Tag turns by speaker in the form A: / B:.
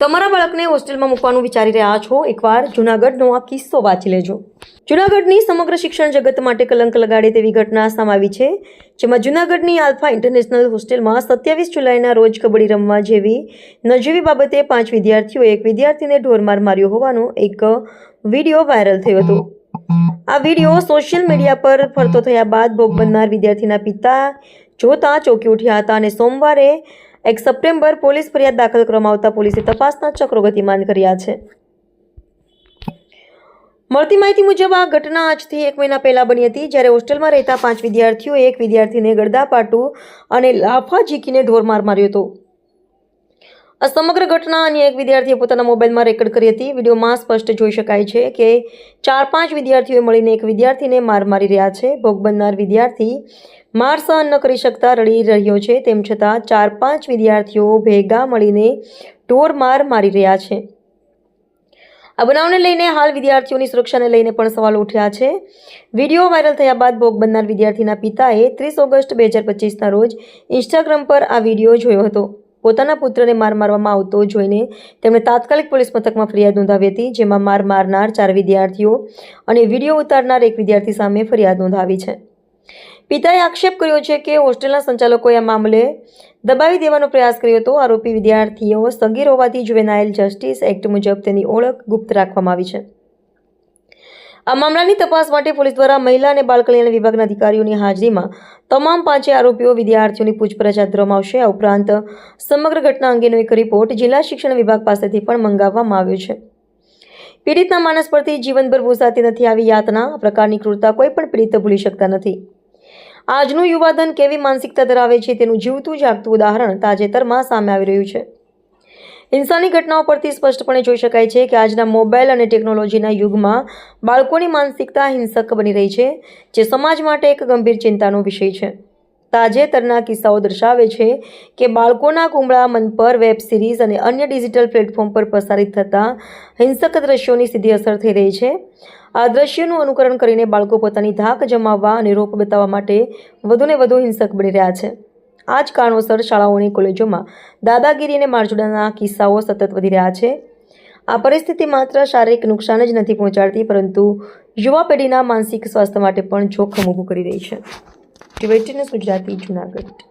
A: તમારા બાળકને હોસ્ટેલમાં મૂકવાનું વિચારી રહ્યા છો? એકવાર જૂનાગઢનો આ કિસ્સો વાંચી લેજો. જૂનાગઢની સમગ્ર શિક્ષણ જગત માટે કલંક લગાડે તેવી ઘટના સામે આવી છે, જેમાં જૂનાગઢની આલ્ફા ઇન્ટરનેશનલ હોસ્ટેલમાં સત્યાવીસ જુલાઈના રોજ કબડ્ડી રમવા જેવી નજીવી બાબતે પાંચ વિદ્યાર્થીઓએ એક વિદ્યાર્થીને ઢોરમાર માર્યો હોવાનો એક વીડિયો વાયરલ થયો હતો. આ વીડિયો સોશિયલ મીડિયા પર ફરતો થયા બાદ ભોગ બનનાર વિદ્યાર્થીના પિતા જોતા ચોંકી ઉઠ્યા હતા અને સોમવારે એક સપ્ટેમ્બર પોલીસ ફરિયાદ દાખલ કરવામાં આવતા પોલીસે તપાસના ચક્રો ગતિમાન કર્યા છે. મળતી માહિતી મુજબ આ ઘટના આજથી એક મહિના પહેલા બની હતી જ્યારે હોસ્ટેલમાં રહેતા પાંચ વિદ્યાર્થીઓએ એક વિદ્યાર્થીને ગળદાપાટું અને લાફા ઝીકીને ઢોરમાર માર્યો હતો. આ સમગ્ર ઘટના અન્ય એક વિદ્યાર્થીએ પોતાના મોબાઈલમાં રેકોર્ડ કરી હતી. વિડીયોમાં સ્પષ્ટ જોઈ શકાય છે કે ચાર પાંચ વિદ્યાર્થીઓએ મળીને એક વિદ્યાર્થીને માર મારી રહ્યા છે. ભોગ બનનાર વિદ્યાર્થી માર સહન ન કરી શકતા રડી રહ્યો છે. તેમ છતાં ચાર પાંચ વિદ્યાર્થીઓ ભેગા મળીને ઢોર માર મારી રહ્યા છે. આ બનાવને લઈને હાલ વિદ્યાર્થીઓની સુરક્ષાને લઈને પણ સવાલો ઉઠ્યા છે. વીડિયો વાયરલ થયા બાદ ભોગ બનનાર વિદ્યાર્થીના પિતાએ ત્રીસ ઓગસ્ટ બે હજાર પચીસના રોજ ઇન્સ્ટાગ્રામ પર આ વીડિયો જોયો હતો. પોતાના પુત્રને માર મારવામાં આવતો જોઈને તેમણે તાત્કાલિક પોલીસ મથકમાં ફરિયાદ નોંધાવી હતી, જેમાં માર મારનાર ચાર વિદ્યાર્થીઓ અને વીડિયો ઉતારનાર એક વિદ્યાર્થી સામે ફરિયાદ નોંધાવી છે. પિતાએ આક્ષેપ કર્યો છે કે હોસ્ટેલના સંચાલકોએ આ મામલે દબાવી દેવાનો પ્રયાસ કર્યો હતો. આરોપી વિદ્યાર્થીઓ સગીર હોવાથી જુવેનાઇલ જસ્ટિસ એક્ટ મુજબ તેની ઓળખ ગુપ્ત રાખવામાં આવી છે. આ મામલાની તપાસ માટે પોલીસ દ્વારા મહિલા અને બાળ કલ્યાણ વિભાગના અધિકારીઓની હાજરીમાં તમામ પાંચે આરોપીઓ વિદ્યાર્થીઓની પૂછપરછ હાથ ધરવામાં આવશે. આ ઉપરાંત સમગ્ર ઘટના અંગેનો એક રિપોર્ટ જિલ્લા શિક્ષણ વિભાગ પાસેથી પણ મંગાવવામાં આવ્યો છે. પીડિતના માનસ પરથી જીવનભર ભૂસાતી નથી આવી યાતના પ્રકારની ક્રૂરતા કોઈ પણ પીડિત ભૂલી શકતા નથી. આજનું યુવાધન કેવી માનસિકતા ધરાવે છે તેનું જીવતું જાગતું ઉદાહરણ તાજેતરમાં સામે આવી રહ્યું છે. હિંસાની ઘટનાઓ પરથી સ્પષ્ટપણે જોઈ શકાય છે કે આજના મોબાઈલ અને ટેકનોલોજીના યુગમાં બાળકોની માનસિકતા હિંસક બની રહી છે, જે સમાજ માટે એક ગંભીર ચિંતાનો વિષય છે. તાજેતરના કિસ્સાઓ દર્શાવે છે કે બાળકોના કુંબળા મન પર વેબ સિરીઝ અને અન્ય ડિજિટલ પ્લેટફોર્મ પર પ્રસારિત થતા હિંસક દ્રશ્યોની સીધી અસર થઈ રહી છે. આ દ્રશ્યોનું અનુકરણ કરીને બાળકો પોતાની ધાક જમાવવા અને રોપ બતાવવા માટે વધુને વધુ હિંસક બની રહ્યા છે. આ જ કારણોસર શાળાઓ અને કોલેજોમાં દાદાગીરી અને મારઝૂડના કિસ્સાઓ સતત વધી રહ્યા છે. આ પરિસ્થિતિ માત્ર શારીરિક નુકસાન જ નથી પહોંચાડતી, પરંતુ યુવા પેઢીના માનસિક સ્વાસ્થ્ય માટે પણ જોખમ ઊભું કરી રહી છે. ટીવેટી ગુજરાતી, જુનાગઢ.